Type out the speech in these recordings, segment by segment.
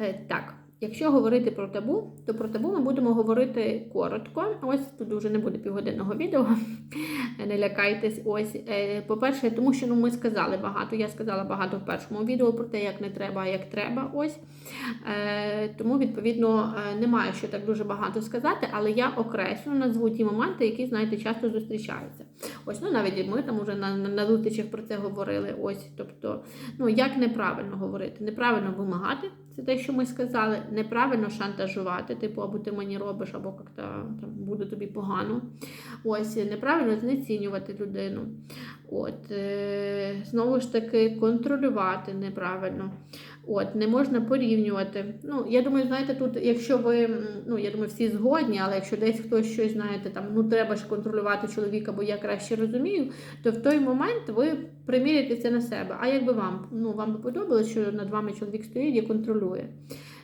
Е, так, якщо говорити про табу, то про табу ми будемо говорити коротко. Ось тут вже не буде півгодинного відео. Не лякайтесь. Ось, е, по-перше, тому що ну, ми сказали багато. Я сказала багато в першому відео про те, як не треба, а як треба. Ось. Е, тому, відповідно, немає що так дуже багато сказати, але я окреслю назву ті моменти, які, знаєте, часто зустрічаються. Ось, ну навіть ми там уже на, на, зустрічах про це говорили. Ось, тобто, ну як неправильно говорити? Неправильно вимагати, це те, що ми сказали, неправильно шантажувати, типу, або ти мені робиш, або як-то там буде тобі погано. Ось, неправильно знецінювати людину. От, е, знову ж таки, контролювати неправильно. От, не можна порівнювати. Ну, я думаю, знаєте, тут, якщо ви, ну я думаю, всі згодні, але якщо десь хтось щось знаєте, там ну треба ж контролювати чоловіка, бо я краще розумію, то в той момент ви приміряєте це на себе. А якби вам ну вам би подобалося, що над вами чоловік стоїть і контролює.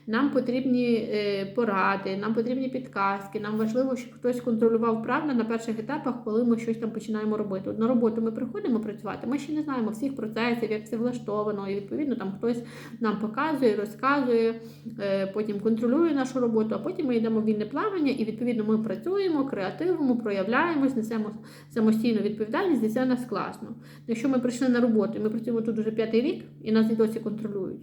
Нам потрібні е, поради, нам потрібні підказки. Нам важливо, щоб хтось контролював правильно на перших етапах, коли ми щось там починаємо робити. На роботу ми приходимо працювати. Ми ще не знаємо всіх процесів, як це влаштовано, і відповідно там хтось нам показує, розказує, е, потім контролює нашу роботу, а потім ми йдемо в вільне плавання, і відповідно ми працюємо, креативимо, проявляємось, несемо самостійну відповідальність, і це нас класно. Якщо ми прийшли на роботу, і ми працюємо тут уже п'ятий рік, і нас і досі контролюють.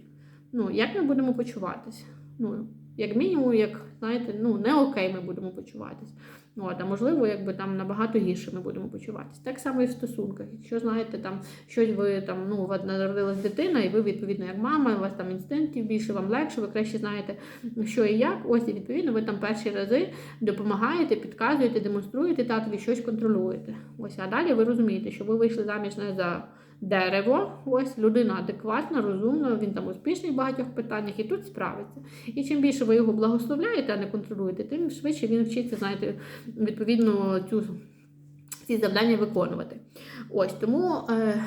Ну, як ми будемо почуватися? Ну, як мінімум, як знаєте, ну не окей, ми будемо почуватись. От, а можливо, якби там набагато гірше ми будемо почуватись. Так само і в стосунках. Якщо знаєте, там щось ви там, ну, у народилась дитина, і ви відповідно як мама, у вас там інстинктів більше, вам легше, ви краще знаєте, що і як. Ось і відповідно ви там перші рази допомагаєте, підказуєте, демонструєте татові, щось контролюєте. Ось, а далі ви розумієте, що ви вийшли заміж не за. Дерево, ось людина адекватна, розумна, він там успішний в багатьох питаннях і тут справиться. І чим більше ви його благословляєте, а не контролюєте, тим швидше він вчиться, знаєте, відповідно цю ці завдання виконувати. Ось тому е, е,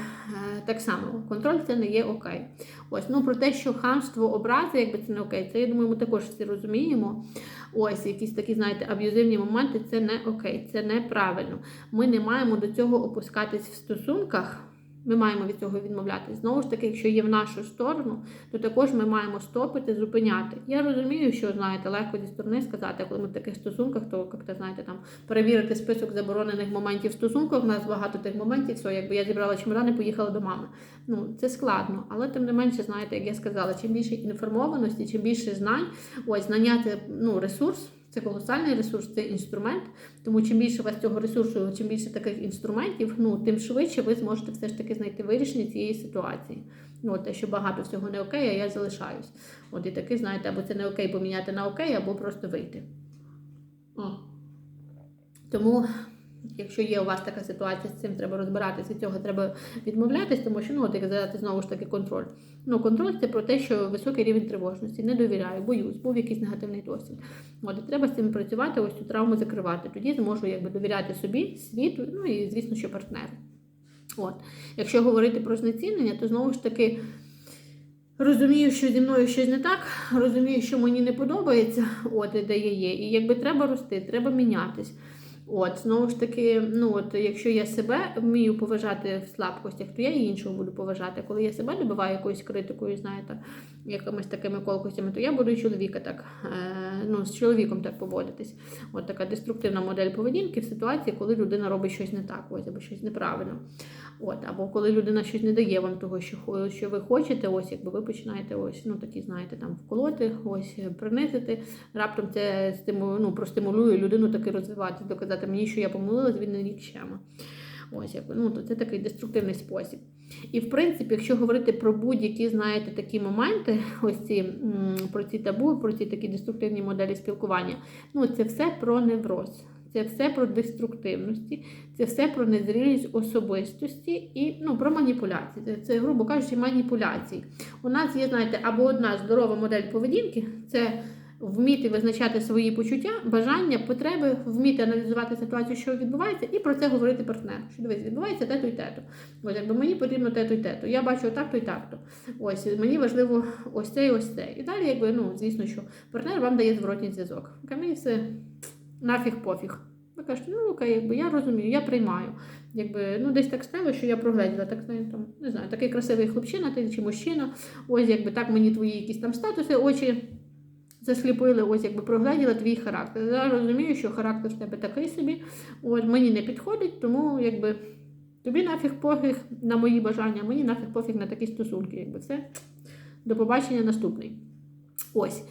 так само контроль це не є окей. Ось ну про те, що хамство, образи, якби це не окей, це я думаю, ми також всі розуміємо. Ось якісь такі, знаєте, аб'юзивні моменти це не окей, це неправильно. Ми не маємо до цього опускатись в стосунках. Ми маємо від цього відмовлятися. Знову ж таки, якщо є в нашу сторону, то також ми маємо стопити, зупиняти. Я розумію, що знаєте, легко зі сторони сказати, коли ми в таких стосунках, то як то знаєте, там перевірити список заборонених моментів в стосунках. У нас багато тих моментів, все, якби я зібрала чемодани, поїхала до мами. Ну це складно, але тим не менше, знаєте, як я сказала, чим більше інформованості, чим більше знань, ось знання це ну ресурс. Це колосальний ресурс, це інструмент. Тому чим більше у вас цього ресурсу, чим більше таких інструментів, ну тим швидше ви зможете все ж таки знайти вирішення цієї ситуації. Ну, те, що багато всього не окей, а я залишаюсь. От і таки, знаєте, або це не окей поміняти на окей, або просто вийти. О. Тому, якщо є у вас така ситуація, з цим треба розбиратися, цього треба відмовлятись, тому що ну, от як сказати, знову ж таки контроль. Ну, контроль це про те, що високий рівень тривожності, не довіряю, боюсь, був якийсь негативний досвід. От, і треба з цим працювати, ось цю травму закривати. Тоді зможу якби довіряти собі, світу, ну і звісно, що партнеру. От. Якщо говорити про знецінення, то знову ж таки. Розумію, що зі мною щось не так, розумію, що мені не подобається, от де я є. І якби треба рости, треба мінятись. От, знову ж таки, ну от якщо я себе вмію поважати в слабкостях, то я і іншого буду поважати. Коли я себе добиваю якоюсь критикою, знаєте, якимись такими колкостями, то я буду і чоловіка так, е, ну, з чоловіком так поводитись. От така деструктивна модель поведінки в ситуації, коли людина робить щось не так, ось або щось неправильно. От, або коли людина щось не дає вам того, що що ви хочете, ось якби ви починаєте ось, ну такі, знаєте, там вколоти, ось принизити. Раптом це стиму, ну, простимулює людину таки розвиватися, доказати мені, що я помилилась, він не нікчема. Ось ну, то це такий деструктивний спосіб. І в принципі, якщо говорити про будь-які, знаєте, такі моменти, ось ці про ці табу, про ці такі деструктивні моделі спілкування, ну це все про невроз. Це все про деструктивності, це все про незрілість особистості і ну, про маніпуляції. Це, це, грубо кажучи, маніпуляції. У нас є, знаєте, або одна здорова модель поведінки це вміти визначати свої почуття, бажання, потреби, вміти аналізувати ситуацію, що відбувається, і про це говорити партнеру. Що дивись, відбувається те-то і те-то. Ось якби мені потрібно те-то і те-то. Я бачу так-то і так-то. Ось мені важливо ось це і ось це. І далі, якби, ну, звісно, що партнер вам дає зворотній зв'язок. Камінь все нафіг пофіг. Ви кажете, ну окей, якби я розумію, я приймаю. Якби, ну, десь так стало, що я прогляділа, так знаю, там, не знаю, такий красивий хлопчина, ти чи мужчина, ось якби так мені твої якісь там статуси, очі засліпили, ось якби прогляділа твій характер. Я розумію, що характер в тебе такий собі, от мені не підходить, тому якби тобі нафіг пофіг на мої бажання, мені нафіг пофіг на такі стосунки. Якби все. До побачення наступний. Ось.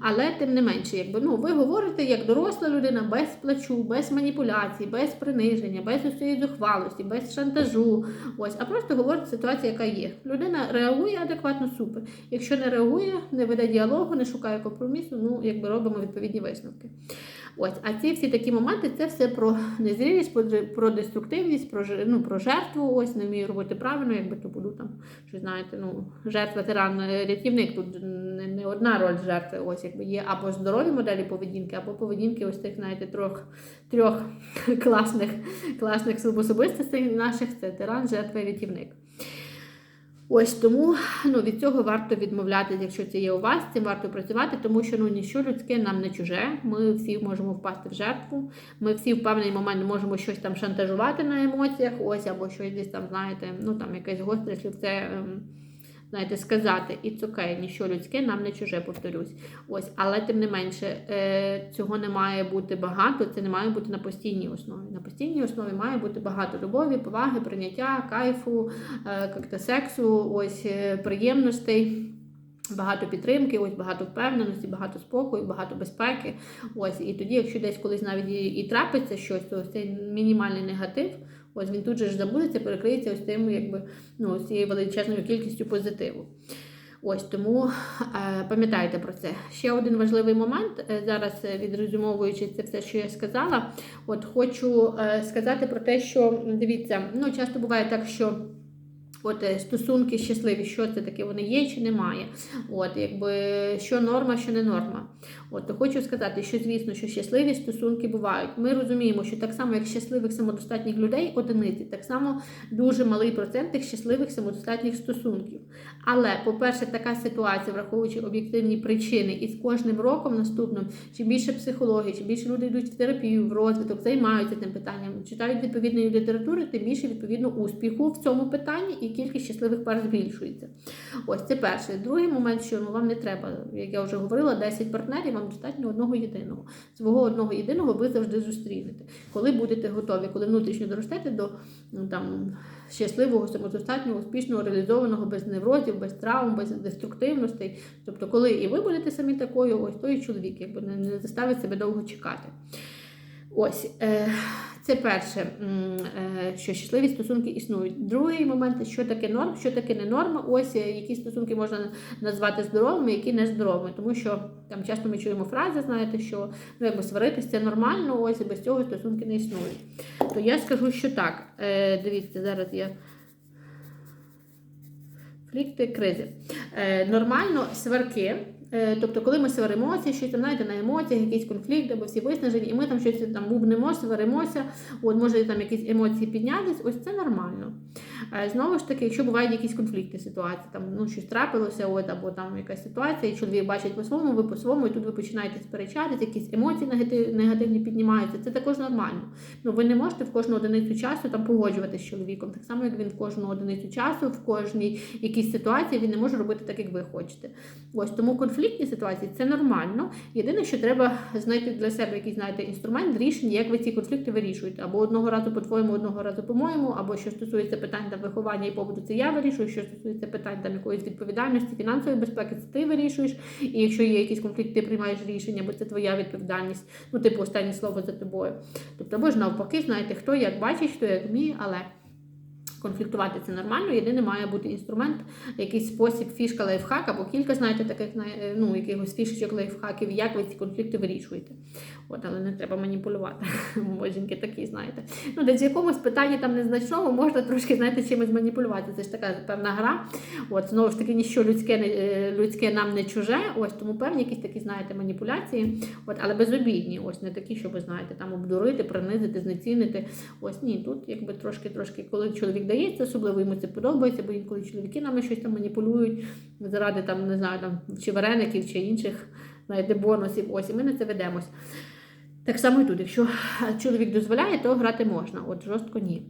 Але тим не менше, якби ну ви говорите як доросла людина без плачу, без маніпуляцій, без приниження, без усієї зухвалості, без шантажу. Ось, а просто говорите ситуацію, яка є. Людина реагує адекватно, супер. Якщо не реагує, не веде діалогу, не шукає компромісу, ну якби робимо відповідні висновки. Ось, а ці всі такі моменти це все про незрілість, про, деструктивність, про ну, про жертву. Ось не вмію робити правильно, якби то буду там, що знаєте, ну жертва тиран е, рятівник. Тут не, не одна роль жертви. Ось якби є або здорові моделі поведінки, або поведінки ось тих, знаєте, трьох трьох класних класних особистостей наших це тиран, жертва і рятівник. Ось тому ну, від цього варто відмовлятися, якщо це є у вас, цим варто працювати, тому що ну ніщо людське нам не чуже. Ми всі можемо впасти в жертву. Ми всі в певний момент можемо щось там шантажувати на емоціях, ось або щось десь там, знаєте, ну там якесь гостре слівце, ем, знаєте, сказати. І okay, ніщо людське нам не чуже, повторюсь. Ось, але тим не менше, е, цього не має бути багато, це не має бути на постійній основі. На постійній основі має бути багато любові, поваги, прийняття, кайфу, е, як-то сексу, ось е, приємностей. Багато підтримки, ось багато впевненості, багато спокою, багато безпеки. Ось і тоді, якщо десь колись навіть і, і трапиться щось, то ось цей мінімальний негатив, ось він тут же ж забудеться, перекриється ось тим, якби ну цією величезною кількістю позитиву. Ось тому е, пам'ятайте про це. Ще один важливий момент. е, зараз е, відрезюмовуючи це все, що я сказала, от хочу сказати про те, що дивіться, ну часто буває так, що. От е, стосунки щасливі, що це таке, вони є чи немає. От, якби що норма, що не норма. От то хочу сказати, що звісно, що щасливі стосунки бувають. Ми розуміємо, що так само, як щасливих самодостатніх людей, одиниці, так само дуже малий процент тих щасливих самодостатніх стосунків. Але, по-перше, така ситуація, враховуючи об'єктивні причини, і з кожним роком наступним, чим більше психології, чим більше люди йдуть в терапію, в розвиток, займаються тим питанням, читають відповідної літератури, тим більше відповідно успіху в цьому питанні кількість щасливих пар збільшується. Ось це перше. Другий момент, що ну вам не треба, як я вже говорила, 10 партнерів, вам достатньо одного єдиного. Свого одного єдиного ви завжди зустрінете. Коли будете готові, коли внутрішньо доростете до ну, там щасливого, самодостатнього, успішного, реалізованого, без неврозів, без травм, без деструктивностей. Тобто, коли і ви будете самі такою, ось той чоловік, якби не, не заставить себе довго чекати. Ось е, це перше, е, що щасливі стосунки існують. Другий момент, що таке норм, що таке не норма. Ось е, які стосунки можна назвати здоровими, які не здоровими. Тому що там часто ми чуємо фрази, знаєте, що ну, якби сваритися це нормально, ось і без цього стосунки не існують. То я скажу, що так. Е, дивіться, зараз я. Конфлікти, кризи. Нормально сварки. Е, тобто, коли ми сваримося, щось там, знаєте, на емоціях, якийсь конфлікт або всі виснажені, і ми там щось там бубнемо, сваримося, от може там якісь емоції піднятись, ось це нормально. Е, знову ж таки, якщо бувають якісь конфлікти ситуації, там ну щось трапилося, от або там якась ситуація, і чоловік бачить по-своєму, ви по-своєму, і тут ви починаєте сперечатися, якісь емоції негативні піднімаються. Це також нормально. Ну ви не можете в кожну одиницю часу там погоджуватися з чоловіком, так само як він в кожну одиницю часу, в кожній якійсь ситуації він не може робити так, як ви хочете. Ось тому конфліктні ситуації це нормально. Єдине, що треба знайти для себе якийсь знаєте, інструмент рішення, як ви ці конфлікти вирішуєте. Або одного разу по-твоєму, одного разу по-моєму, або що стосується питань там виховання і побуту, це я вирішую. Що стосується питань там якоїсь відповідальності, фінансової безпеки, це ти вирішуєш. І якщо є якийсь конфлікт, ти приймаєш рішення, бо це твоя відповідальність. Ну, типу, останнє слово за тобою. Тобто, або ж навпаки, знаєте, хто як бачить, хто як вміє, але. Конфліктувати це нормально, єдине має бути інструмент, якийсь спосіб, фішка, лайфхак, або кілька, знаєте, таких ну, якихось фішечок, лайфхаків, як ви ці конфлікти вирішуєте. От, але не треба маніпулювати. Бо жінки такі, знаєте. Ну, десь в якомусь питанні там незначному можна трошки, знаєте, чимось маніпулювати. Це ж така певна гра. От, знову ж таки, ніщо людське, не- людське нам не чуже. Ось тому певні якісь такі, знаєте, маніпуляції, от, але безобідні. Ось не такі, що ви знаєте, там обдурити, принизити, знецінити. Ось ні, тут якби трошки-трошки, коли чоловік дається, особливо йому це подобається, бо інколи чоловіки нами щось там маніпулюють заради там, не знаю, там чи вареників, чи інших знаєте, бонусів. Ось і ми на це ведемось. Так само і тут, якщо чоловік дозволяє, то грати можна, от жорстко ні.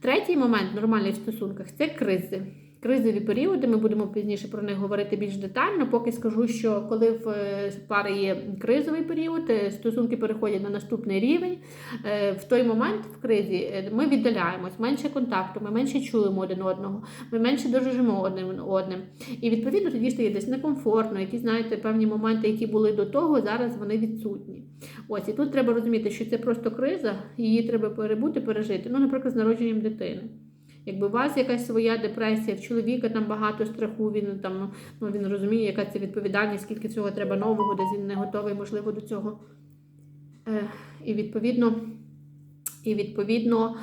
Третій момент в стосунках це кризи. Кризові періоди, ми будемо пізніше про них говорити більш детально. Поки скажу, що коли в е, пари є кризовий період, е, стосунки переходять на наступний рівень. е, В той момент в кризі ми віддаляємось, менше контакту, ми менше чуємо один одного, ми менше дорожимо одним одним. І відповідно тоді стає десь некомфортно, які знаєте, певні моменти, які були до того, зараз вони відсутні. Ось і тут треба розуміти, що це просто криза, її треба перебути, пережити. Ну, наприклад, з народженням дитини. Якби у вас якась своя депресія, в чоловіка там багато страху, він там ну він розуміє, яка це відповідальність, скільки цього треба нового, десь він не готовий, можливо, до цього. Е, і відповідно, і відповідно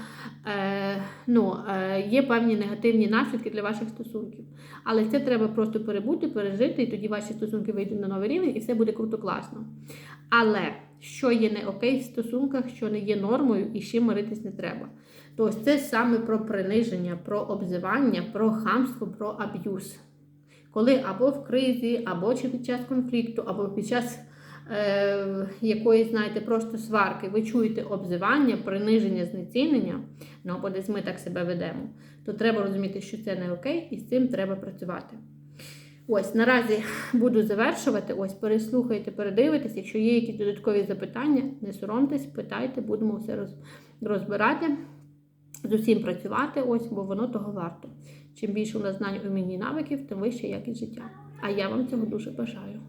е, ну, е, є певні негативні наслідки для ваших стосунків. Але це треба просто перебути, пережити, і тоді ваші стосунки вийдуть на новий рівень, і все буде круто класно. Але що є не окей в стосунках, що не є нормою і з чим миритись не треба. То ось це саме про приниження, про обзивання, про хамство, про аб'юз. Коли або в кризі, або чи під час конфлікту, або під час е, якоїсь, знаєте, просто сварки, ви чуєте обзивання, приниження, знецінення, ну або десь ми так себе ведемо, то треба розуміти, що це не окей, і з цим треба працювати. Ось наразі буду завершувати. Ось переслухайте, передивитесь. Якщо є якісь додаткові запитання, не соромтесь, питайте, будемо все роз, розбирати, з усім працювати, ось, бо воно того варто. Чим більше у нас знань, умінь і навиків, тим вища якість життя. А я вам цього дуже бажаю.